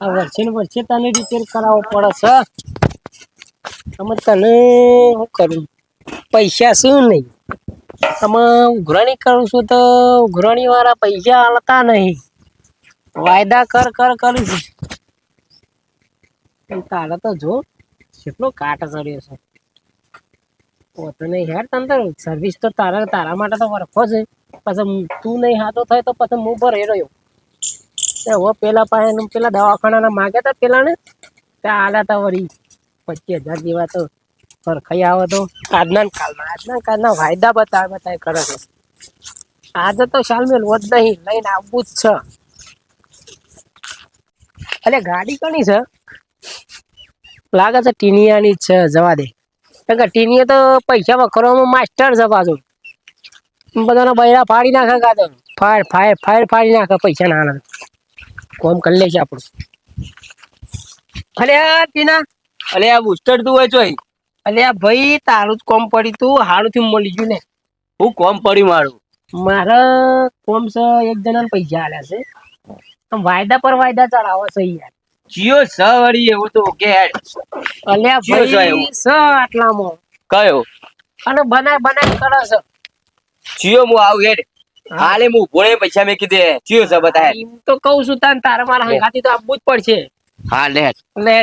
આ વર્ષે ને વર્ષે તને રિપેર કરાવવો પડે છે. અમે તને શું કરું? પૈસા શું નહીં. તમે ઉઘરાણી કરું છું તો ઉઘરાણી વાળા પૈસા હાલતા નહીં. વાયદા કર કર, કરું છું. તારે તો જો, કેટલો કાટ ચડ્યો છે. પોતે નહીં યાર, તને સર્વિસ તો તારા તારા માટે તો વરખો છે. પછી તું નહીં હાથો થાય તો પછી હું ભરે રહ્યો હવે પેલા પાસે પેલા દવાખાનાના માગ્યા હતા પેલા ને ત્યાં આલા હતા વળી પચીસ હજાર જેવા તો સરખાઈ આવે તો. આજના કાલના આજના કાલના વાયદા બતાવે બતાવે, કરે છે. આજે તો શાલ મેલવો જ નહીં, લઈને આવવું જ છે. અરે ગાડી કોની છે. લાગે છે ટીનિયાની જ છે, જવા દે. કારણ કે ટીનિયા તો પૈસા વખરવામાં માસ્ટર છે પાછું. બધાના બૈરા ફાડી નાખે કાતો ફાડ ફાડ ફાડ ફાડી નાખે પૈસા ના આલે કોમ કરી લેશે આપણું. અલે આ ટીના અલે આ બુસ્ટર તું હોય ચોય અલે આ ભાઈ તારું જ કોમ પડી તું હારું થી મળી ગયું ને. હું કોમ પડી મારું? મારે કોમ છે એક જણાને પૈસા આલ્યા છે. વાયદા પર વાયદા ચડાવો છે યાર. જીઓ સ વળી એવું તો કે હેડ. અલ્યા ભાઈ સ છે આટલામાં. કયો? અને બનાય બનાય કરે છે. જીઓ હું આવું હેડ. હાલે હું ઊભો પૈસા મેં કીધે. જીઓ છે બતાય એમ તો કહું છું તાન તારે મારા હંગાતી તો આપવું જ પડશે. હા લે. લે.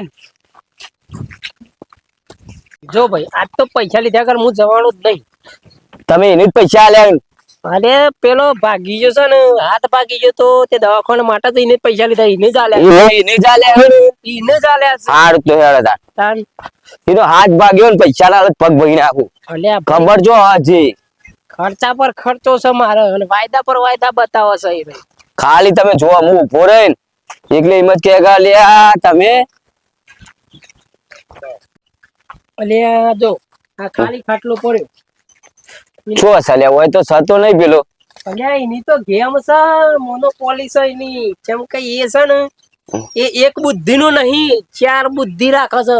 જો ભાઈ આજ તો પૈસા લીધા કર હું જવાનું જ નહીં. તમે એને જ પૈસા આલ્યા અરે પેલો ભાગી ગયો છે ને હાથ ભાગી ગયો તો તે દવાખાના માટે તો એને પૈસા લીધા એને જ આલ્યા. એને જ આલ્યા એને જ આલ્યા છે. તો હેડ તાન. એનો હાથ ભાગ્યો ને પૈસા લાલ પગ ભરી આખું ખબર જો હજી ખર્ચા પર ખર્ચો છે મારે અને વાયદા પર વાયદા બતાવો છે એ ભાઈ. ખાલી તમે જોવા હું ઊભો રહે એટલે એમ જ કે લ્યા તમે? લ્યા જો આ ખાલી ખાટલો પડ્યો. છો સાલે હોય તો સતો નહીં પેલો. અલ્યા એની તો ગેમ છે મોનોપોલી છે એની. જેમ કે એ છે ને એ એક બુદ્ધિ નું નહીં ચાર બુદ્ધિ રાખે છે.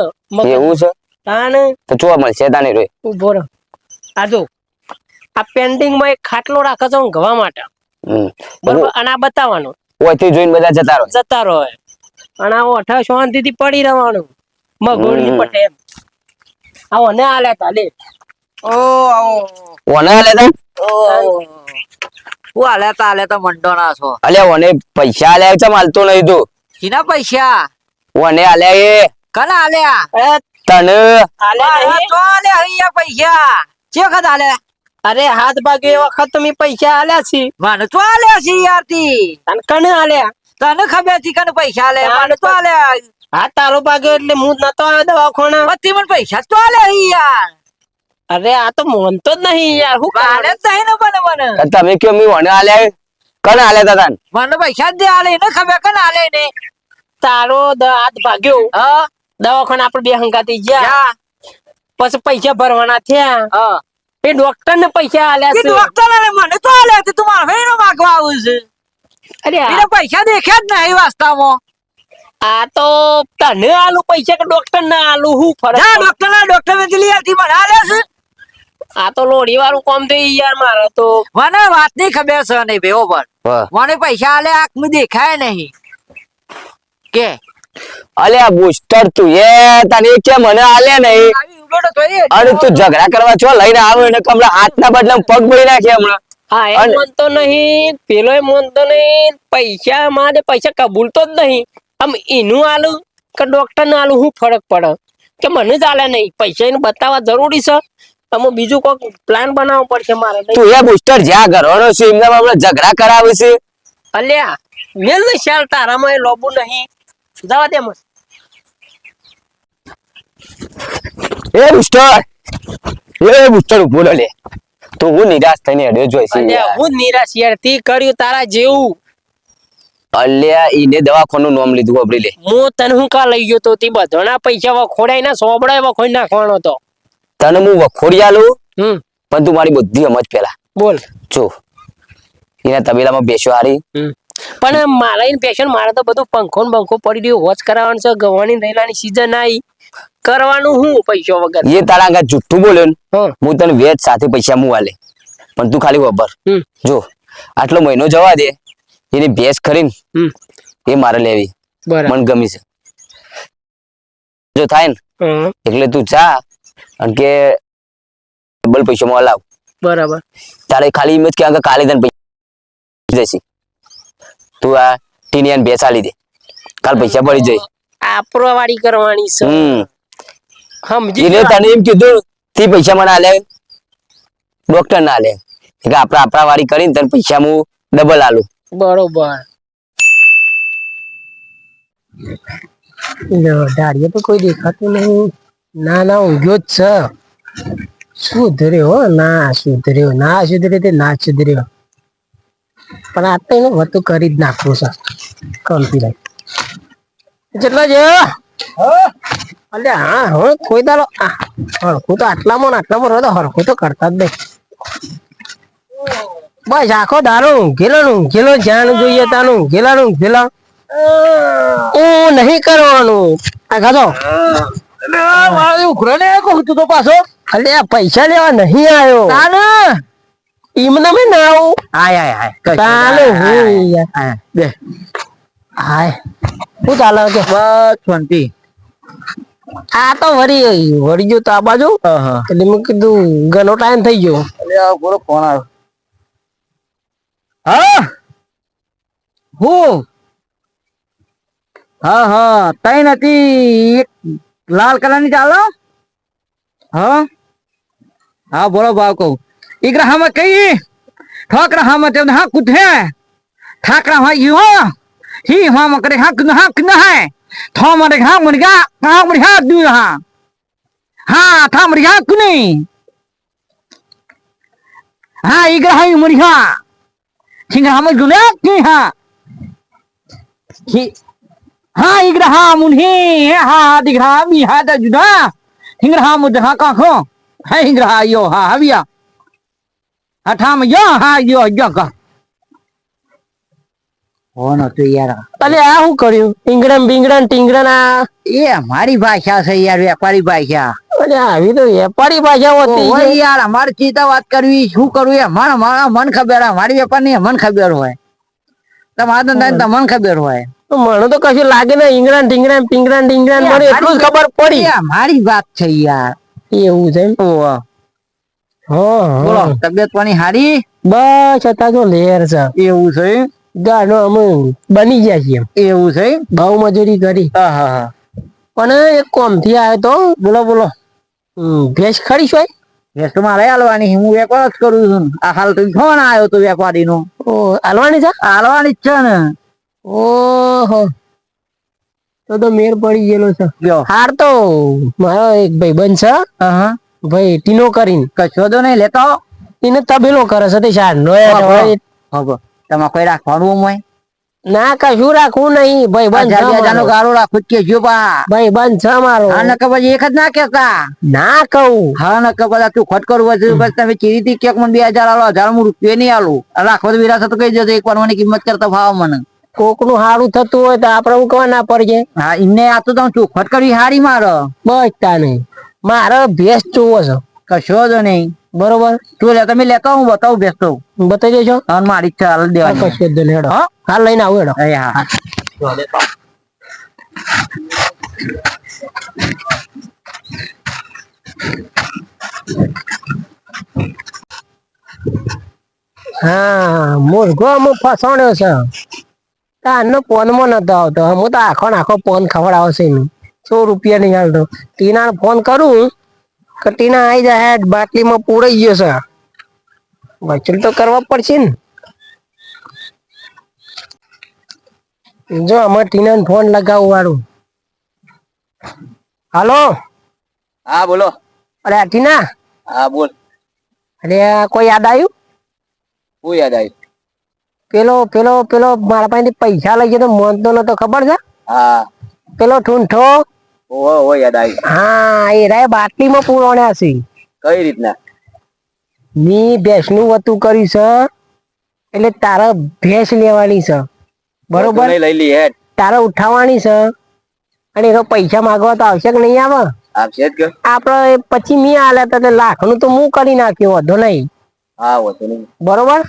એવું છે? તાને તો જોવા મળશે તાને રે ઊભો રહો. આ જો આ પેન્ટિંગમાં એક ખાટલો રાખે છે ઊંઘવા માટે બરોબર? અને આ બતાવવાનું. ઓથી જોઈને બધા જતા રહો. જતા રહો અને આ ઓઠા શાંતિ થી પડી રહેવાનું. મગોળી. પટે એમ. આવો ને આલ્યા તા લે. ઓ આવો. ઓને લેતા? ઓ. હું હાલે લેતા આ તો મંડો ના છો. અલ્યા ઓને પૈસા આલ્યા છે માલતો નહીં તું. કિના પૈસા? ઓને આલ્યા એ. કના અરે તને. આલ્યા. તો હાલે હૈયા પૈસા. ચે વખત હાલે અરે હાથ ભાગે એ વખત તમે મેં પૈસા આલ્યા છે. મને તો આલ્યા છે યાર તી તને કને આલ્યા? તને ખબર હતી કને પૈસા આલ્યા? મને તો આલ્યા. હા તારો ભાગે એટલે હું નતો આવ્યો દવાખાના. હતી પણ પૈસા તો આલ્યા યાર. અરે આ તો મોનતો જ નહીં યાર. હું કાલે જ નહીં ને મને મને. તમે કયો મી ઓને આલ્યા કને આલ્યા તા તને? મને પૈસા જ દે આલે ને ખબર કને હાલે ને તારો દ- હાથ ભાગ્યો. હા? દવાખાના આપણે બે હંગાતી ગયા. પછી પૈસા ભરવાના થયા. હા. એ ડોક્ટર ને પૈસા આલ્યા છે. ડોક્ટર હાલે મને તો આલ્યા તે મારે વેણો માગવા આવું છે. અરે આ- એને પૈસા દેખ્યા જ નહીં વાસ્તવમાં. આ તો તને આલુ પૈસા કે ડોક્ટર ને આલુ? હું ફરક ના ડોક્ટર ના ડોક્ટર ને દિલ્હી આલતી મને હાલે છે. આ તો લોડી વાળું કામ થઈ યાર મારે તો. મને વાત નહીં ખબર છે નહીં ભેવો પણ. મને પૈસા આલે આંખમાં દેખાય નહીં. કે? અલ્યા બુસ્ટર તું. એ તને કે મને આલે નહીં? આવી તો એ અરે તું ઝઘડા કરવા છો? લઈને આવ્યો એને કમળા હાથના બદલે પગ ભરી નાખે હમણાં. હા એ માનતો નહીં પેલો એ માનતો નહીં. પૈસા માં પૈસા કબૂલતો જ નહીં. આમ એનું આલુ કે ડોક્ટર ને આલુ હું ફરક પડે? કે મને જ આલે નહીં. પૈસા એને બતાવવા જરૂરી છે? અમે બીજું કોઈક પ્લાન બનાવવો પડશે મારે તું એ બુસ્ટર જ્યાં ઘરવાનો છે એમને હમણાં ઝઘડા કરાવે છે? અલ્યા મેલ ને શાલ તારામાં એ લોબુ નહીં. જવા દે મને. એ બુસ્ટર. એ બુસ્ટર ઊભો લે. તો હું નિરાશ થઈને હેડ્યો જોઈ છે. હું નિરાશ યાર. તી કર્યું તારા જેવું. અલ્યા ઈને દવાખાનું નામ લીધું આપડી લે. હું તને હું કા લઈ ગયો તો? તી બધોના પૈસા વખોડાય ના સોબડા વખોડી નાખવાનો તો. તને હું વખોડી આલું? હમ. પણ તું મારી બુદ્ધિ સમજ પેલા. બોલ. જો. એના તબેલામાં બેસો હારી. પણ મારા એને પેશન મારે તો બધું પંખો ને પંખો પડી રહ્યું. હોજ કરાવવાનું છે ગવાની રહેલાની સીઝન આવી. કરવાનું હું પૈસો વગર? એ તારા આગળ જુઠ્ઠું બોલ્યો ને હું. તને વેચ સાથે પૈસા આલે પણ તું ખાલી વબર જો આટલો મહિનો જવા દે એની ભેંસ ખરીને એ મારે લેવી. મને ગમી છે. જો થાય ને એટલે તું જા અને કે ડબલ પૈસા માં લાવ. બરાબર. તારે ખાલી એમ જ કે કાલે તને પૈસા જશે. તું આ ટીનિયાન ભેંસ આલી દે. કાલ પૈસા પડી જાય. આપ્રવાડી કરવાની છે. સમજી એટલે તને એમ કીધું તે પૈસા મને આલે. ડોક્ટર ના આલે. એટલે આપણા આપણા વાળી કરીને તને પૈસા હું ડબલ આલું. બરોબર. લો, દાઢીએ તો કોઈ દેખાતું નહીં. ના ના ઊંઘ્યો જ છે. સુધર્યો હો ના સુધર્યો ના સુધર્યો તે ના સુધર્યો. પણ આ તો એનું વતું કરી જ નાખવું છે. કંપી લાઈ જેટલો છે અલ્યા હા હવે કોઈ આ, હરખું તો આટલામાં ને આટલામાં રહો તો હરખું તો કરતા જ નહીં. બસ આખો દારો ઊંઘેલો ને ઊંઘેલો જ્યાં જોઈએ ત્યાં ઊંઘેલા ને ઊંઘેલા. હું નહીં કરવાનું. આ ખાધો? ઉઘરો ને કહું તું તો પાછો? અલે પૈસા લેવા નહીં આવ્યો તાને? ઈમને મેં ના આવું. હાય હાય હાય તાને હું હાય. હાય. બે હાય શું ચાલે કે બસ શાંતિ આ તો વળી વળી ગયો તો આ બાજુ. અહં. એટલે મેં કીધું ઘણો ટાઈમ થઈ ગયો. અલે આ પૂરો ફોન આવ્યો? હા? હું? હા હા. તઈ નથી. એક લાલ કલરની ચાલો હા? હા બોલો ભાવ કહું. ઈગરા હામાં કઈ? ઠોકરા હામાં તેમને હા કુથે ઠાકરા હા. ที่ห้องมันก็ได้ฮักขึ้นฮักขึ้นให้ทอมันได้ฮักมันก็ฮักมันฮักดูฮะฮ่าทำมันฮักขึ้นนี่ฮ่าอีกให้มันฮ่าทิ้งกันมันกูเล็กนี่ฮะที่ฮ่าอีกห้ามุนเฮฮ่าดีกห้ามีฮ่าแต่จุดนะทิ้งกันมันจะฮักก็ให้กระหายโยฮ่าฮะวิ่งฮ่าทำมันย่อฮ่าโยย่อก็ ફોન હતો યાર અલે આ શું કર્યું? ઈંગડમ બીંગડમ ટીંગડા આ. એ અમારી ભાષા છે યાર વેપારી ભાષા. અરે આવી તો વેપારી ભાષા હોતી ઓય યાર અમારે ચિંતા વાત કરવી શું કરવું એ અમારે મારા મન ખબર હોય. અમારી વેપારની મન ખબર હોય. તમારા ધંધા તમને ખબર હોય. મને તો કશું લાગે ને ઈંગડા ટીંગડા પિંગડા ટીંગડા એ મને એટલું જ ખબર પડી. મારી વાત છે યાર. એવું છે? ઓહો. હા બોલો તબિયત પાણી સારી? બસ અત્યારે તો લેર છે. એવું છે ગાનો અમે બની ગયા છીએ એવું છે બહુ મજૂરી કરી. આહાહા. પણ એક કોમથી આવ્યો તો બોલો બોલો. ભેંસ ખરી છે તો મારે હાલવાની હું વેપાર જ કરું છું આ હાલ તો ફોન આવ્યો તો વેપારી નો હાલવાની છે? હાલવાની જ છે ને. ઓહો. તો તો મેર પડી ગયેલો છે. હાર તો મારો એક ભાઈબંધ છે. હા ભાઈ ટીનો કરીને. કશો તો નહીં લેતો એને તબેલો કરે છે તે શાર નો હા, હવે તમારે કોઈ રાખવાનું હોય? ના કશું રાખવું નહીં. ભાઈ બંધ બે. ગાળો રાખો જ કેજો પા છે મારો. હા નકર પછી એક જ ના કેતા ના કહું. હા નકર બધા તું ખટ કરવું હોય બસ તમે ચીરી ચીરીથી કેક મને બે હજાર આલો હજાર હું રૂપિયા નહીં આલું. રાખો તો વિરાસત કહી દેજો એક વાર મને કિંમત કરતા ભાવ મને. કોકનું સારું થતું હોય તો આપડે હું કવા ના પડજે હા એમને આ તો તમે ચોખટ કરવી હારી મારો. બસ તાને. નહીં મારે ભેંસ જોવો છે. કશો જ નહીં. બરોબર. તું લે તમે લેતો હું બતાવું બેસતો બતાવી દેજો. અને મારી ઈચ્છા હાલ દેવાની કશું જ હેડો. હાલ લઈને આવું હેડો. એ હા. હા મુર્ગો અમુક ફસાણ્યો છે. તારનો ફોનમાં નતો આવતો. હું તો આખો ને આખો ફોન ખવડાવશે સો રૂપિયા નહીં હાલતો. ટીના ફોન કરું કે ટીના આવી જાય બાટલીમાં પૂરાઈ ગયો છે. વચન તો કરવા પડશે ને. જો આમાં ટીના ફોન લગાવું વાળું. હાલો? હા બોલો. અરે ટીના? હા બોલ. અરે કોઈ યાદ આવ્યું? કોઈ યાદ આવ્યું? પેલો પેલો પેલો મારા પાસેથી પૈસા લઈ ગયો તો મોનતો નતો ખબર છે? હા. પેલો ઠૂંઠો? ઓ ઓ યાદ આવી. હા એ રાય બાટલીમાં પૂરોણ્યા છે. કઈ રીતના? મી ભેંસનું વતું કર્યું છે એટલે તારા ભેંસ લેવાની છે. બરોબર? લઈ લઈ હેડ. તારે ઉઠાવવાની છે. અને એનો પૈસા માંગવા તો આવશે કે નહીં આવે? આપશે જ કે. આપડે પછી મી આલે તો લાખનું તો હું કરી નાખ્યું વધો નહીં. હા વધો નહીં. બરોબર?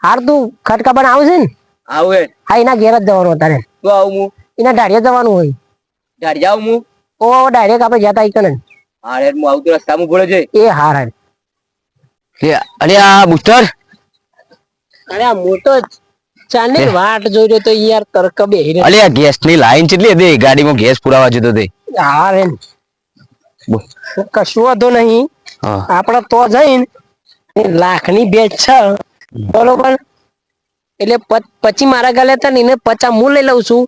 હાર તું ખટકા પણ આવશે ને. આવે હા. એના ઘેર જ જવાનું તારે તો આવું એના ઢાળિયા જવાનું હોય. ગાડી જાઉં હું. ઓ ડાયરેક્ટ આપણે જતા ઈકન હા યાર હું આવતો રસ્તામાં ભૂલે છે એ હાર હાર. અરે આ બુસ્ટર? અરે આ મોટો ચાંદની વાટ જોઈ રહ્યો તો યાર તરક બેહી રહ્યો અરે આ ગેસની લાઈન કેટલી હતી? ગાડીમાં ગેસ પુરાવા જતો તે હા રે. કશું વાંધો નહીં. આપણે તો જઈને લાખની બેચ છે. બરોબર? એટલે પછી મારા ગાલે હતા ને એને પચા હું લઈ લઉં છું.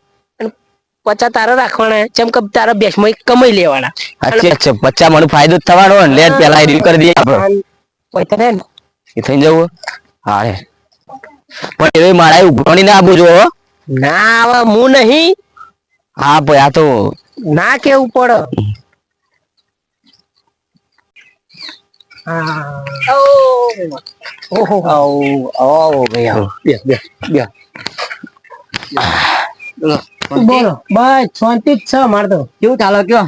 પચા તારા રાખવાના જેમ કે તારા બેચમાં એક કમાઈ લેવાના. અચ્છા અચ્છા પચા મને ફાયદો જ થવાનો ને લેટ પેલા રીલ કરી દઈએ આપણે. પછી તને એ થઈ જવું હારે પણ એ મારા ઉભરણી ના આપવું જો ના આવા હું નહીં. હા ભાઈ આ તો ના કેવું પડે. હા. ઓહો. ભાઈ આવો. બે બે બે. બોલો. બસ શાંતિ જ છે મારે તો. કેવું ચાલો કયો?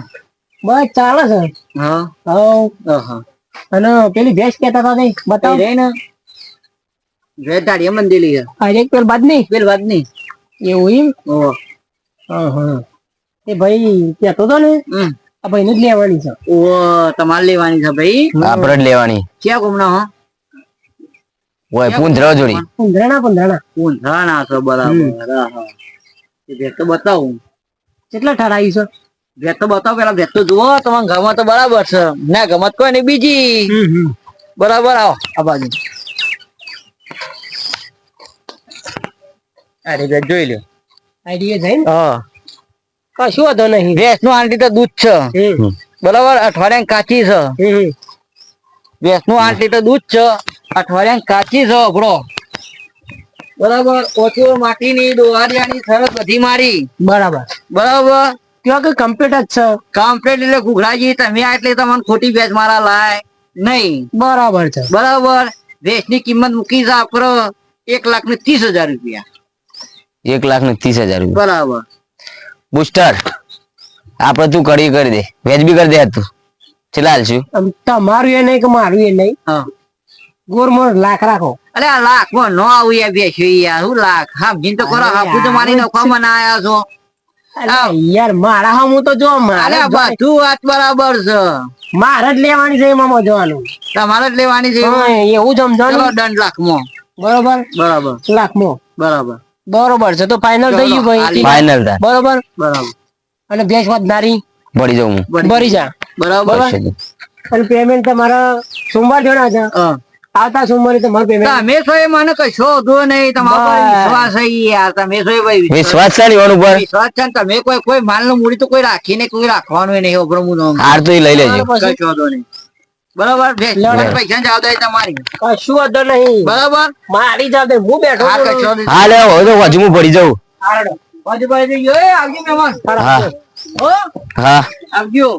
બસ ચાલે છે. હા. હા અને પેલી ભેંસ કેતા હતા તે બતાવ. રે ને રે દાડી મંદિલી છે. આજે પેલ બાદ નહીં પેલ બાદ નહીં એવું એમ? ઓ હા હા એ ભાઈ કહેતો તો ને આ ભાઈ ને જ લેવાની છે. ઓ તમારે લેવાની છે ભાઈ? આપણે જ લેવાની. ક્યાં ગુમના હો? ઓય પૂંછ જોડી. પૂંધરાણા પંદરાણા ઊંધા છો બરાબર. હા, ભેટ તો બતાવું. કેટલા ઠરાવી છે? ભેટ તો બતાવો પેલા ભેટ તો જુઓ તમારા ગમત તો બરાબર છે. ના ગમત કોઈ ને બીજી. બરાબર આવો આ બાજુ. અરે ભેટ જોઈ લ્યો. આઈડી જઈને ને? હા. કશું વાંધો નહીં. ભેંસનું આંટી તો દૂધ છે. હમ. બરાબર અઠવાડિયા કાચી છે. ભેંસનું આંટી તો દૂધ છે. અઠવાડિયા કાચી છે અભડો બરાબર ઓછો માટીની દોહારિયાની સરસ બધી મારી. બરાબર. બરાબર? ત્યાં કે કમ્પ્યુટર જ છે? કમ્પ્લીટ એટલે ઘુઘરાજી તમે આ એટલે તમને ખોટી ભેંસ મારા લાય. નહીં. બરાબર છે. બરાબર? ભેંસની કિંમત મૂકી છે આપડે એક લાખ ને ત્રીસ હજાર રૂપિયા. એક લાખ ને ત્રીસ હજાર રૂપિયા. બરાબર. બુસ્ટર આપડે તું કડી કરી દે. વેજ બી કરી દે તું. ચલા છું. તમારું એ નહીં કે મારું એ નહીં. હા. ગોરમોર લાખ રાખો. અરે આ લાખમાં નો આવું યાર ભેંસ યાર હું લાખ હા જીન તો કરો હાપુ તો મારી યાર. નખવામાં ના આવ્યા છો. યાર મારા હા હું તો જો મારે જ બધું વાત બરાબર છે. મારે જ લેવાની છે એમાં મજવાનું તમારે જ લેવાની છે એવું ચલો દંડ દંડ લાખમાં બરોબર? બરાબર. લાખમાં બરાબર. બરોબર છે તો ફાઇનલ થઈ ગયું ભાઈ. ફાઈનલ થાય. બરોબર? બરાબર. અને ભેંસ વધનારી ભરી જાઉં ભરી જા. બરાબર. બરાબર. અને પેમેન્ટ તમારા સોમવાર જણા છે હા. આવતા સોમવારે તમારું પેમેન્ટ તમે એ મને કશો વધુ નહીં તમારો વિશ્વાસ છે યાર તમે એ ભાઈ વિશ્વાસ છે ને ઉપર? વિશ્વાસ છે તમે કોઈ કોઈ માલનું મૂડી તો કોઈ રાખીને કોઈ રાખવાનું નહીં ઓગણું હું નામ. હાર તો એ લઈ લેજો. કશો નહીં. બરાબર પૈસા જવાબદારી તમારી. કશું વાંધો નહીં. બરાબર? મારી જાતે હું બેઠો હા. હા લે હવે હજુ હું ભરી જાઉં. આવજો મહેમાન. હા. હા? આવજો.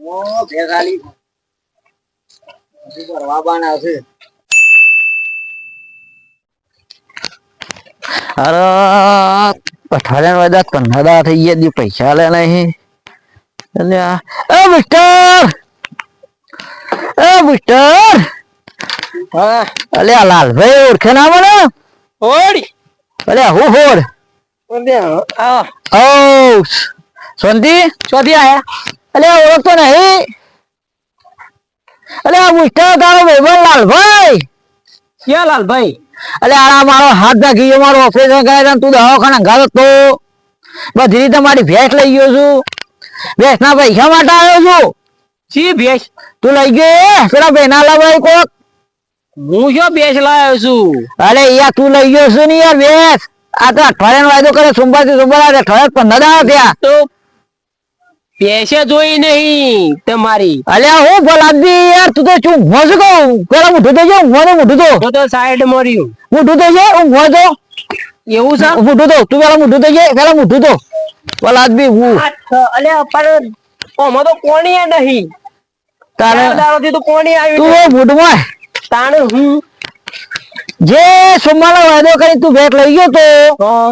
ઓ ભેંસ આલી હજી ભરવા બાના હશે અરે અઠવાડિયા વાદા કન્નડા થઈ ગયા દી પૈસા લે નહીં. એટલે આ એ મિસ્ટર એ મિસ્ટર હા અલે આ લાલભાઈ ઓળખે ના મને? ઓડી અલે હું ફોડ ઓડે આ ઓ શાંતિ ચોથી આયા અલે આ ઓળખતો નહીં. અલે આ મિસ્ટર તારો મહેમાન લાલભાઈ. ક્યાં લાલભાઈ? અલે આ મારો હાથ ભાગી ગયો મારો ઓપરેશન કરાય તું દવાખાના ગાલો તો. બધી રીતે મારી ભેંસ લઈ ગયો છું. ભેંસ ના પૈસા માટે આવ્યો છું. સી ભેંસ? તું લઈ ગયો પેલા બેના લાભાઈ કોક. હું શું ભેંસ લાવ્યો છું? અરે યાર તું લઈ ગયો છું ને યાર ભેંસ. આ તો અઠવાડિયાનો વાયદો કરે સોમવારથી સોમવાર અઠવાડિયા પંદર આવે થયા. તો પૈસા જોઈ નહીં તમારી. અલે હું ભલાદી યાર તું તો શું છું કહું પેલા મોઢું તો છે ઊંઘો ને મોઢું તો. તો તો સાઈડ મર્યું મોઢું તો છે હું તો એવું છે? મોઢું તો તું પેલા મોઢું તો છે પેલા મોઢું તો. ભલાદી હું. અલે પણ ઓમાં તો કોણી નહીં. તારે દારોથી તો કોણી તું આવ્યું એ મોઢમાં તાણ હું? જે સોમવારનો વાયદો કરી તું ભેટ લઈ ગયો તો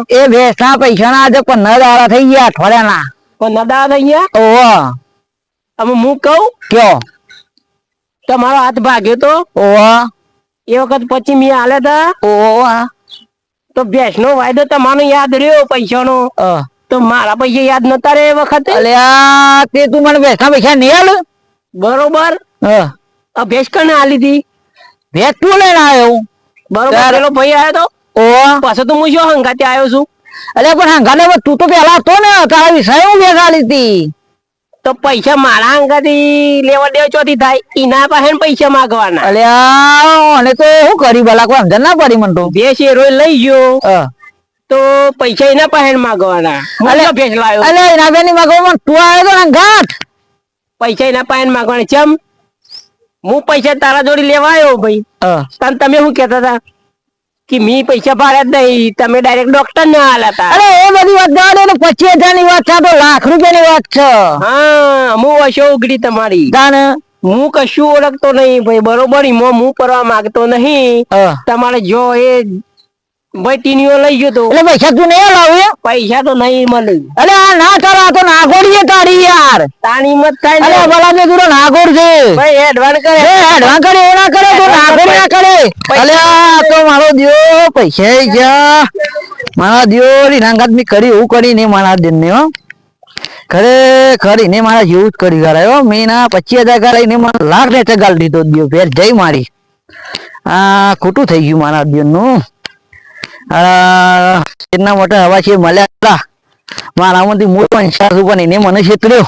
એ ના પૈસા ના આજે પંદર દાડા થઈ ગયા અઠવાડિયાના. પણ નદા અહીંયા ઓહો. અમે હું કહું? કયો? તમારો હાથ ભાગ્યો તો? ઓહો. એ વખત પછી મેં હાલે તા. ઓહો. તો ભેંસ નો વાયદો તમારો યાદ રહ્યો પૈસાનો? અ, તો મારા પૈસા યાદ નતા રે એ વખતે? અલ્યા તે તું મને ભેંસા પૈસા નહીં હાલ બરોબર. હા. અભ્યાસ કને આલી હતી ભેંસ તું લઈને આવ્યો? બરોબર પેલો ભાઈ આવ્યો તો? ઓ પાછો તો હું શું હંગાતે આવ્યો છું? અલ્યા પણ હંગાને તું તો પેલા હતો ને તારા વિષય હું ભેગ આલી હતી તો પૈસા મારા હંગાથી લેવા દેવા ચોથી થાય એના પાસે પૈસા માંગવાના. અલ્યા અને તો શું કરી ભલા કોઈ સમજણ ના પડી મને તો. બે શેરો લઈ ગયો. તો પૈસા એના પાસે માંગવાના માગવાના. હું અલે- તો ભેજ લાવ્યો અલ્યા એના બેની મગજમાં તું આવ્યો તો ને ઘાટ પૈસા એના પાસે માંગવાના માગવાના. ચમ હું પૈસા તારા જોડે લેવા આવ્યો ભાઈ. તને તમે શું કેતા હતા? કે મી પૈસા ભાડ્યા જ નહીં તમે ડાયરેક્ટ ડોક્ટર ને આલ્યા હતા અરે એ બધી વાત જવા દે પચીસ હજારની વાત છે તો લાખ રૂપિયા ની વાત છે. હા હું વશો ઉગડી તમારી. જાણે? હું કશું ઓળખતો નહીં ભાઈ બરોબર ઈમો હું કરવા માંગતો નહીં. તમારે જો એ ભાઈ ટીનીઓ લઈ ગયો તો. એટલે પૈસા તું નહીં લાવ્યો પૈસા તો નહીં મળે. અરે આ ના કરો આ તો નાગોડીએ તારી યાર. તાણી મત થાય અરે ભલા ને તું નાગોડ છે. ભાઈ એડવાન કરે. એ એડવાન કરે એ ના કરે તું નાગોડ ના કરે. અરે આ તો મારો દિયો પૈસા ગયા. મારા દિયો ની નાંગાત મી કરી એવું કરી નહીં મારા દિન ને હો. ખરેખર એને મારા જેવું જ કરી કરાયો મેં ના પચીસ હજાર કરાવી ને મને લાખ ને ચગાલ દીધો દિયો ફેર જઈ મારી. આ ખોટું થઈ ગયું મારા દિનનું એટલા મોટા હવા છે મળ્યા હતા. મારામાંથી મૂળ પંચાસ પણ એને મને છેતર્યો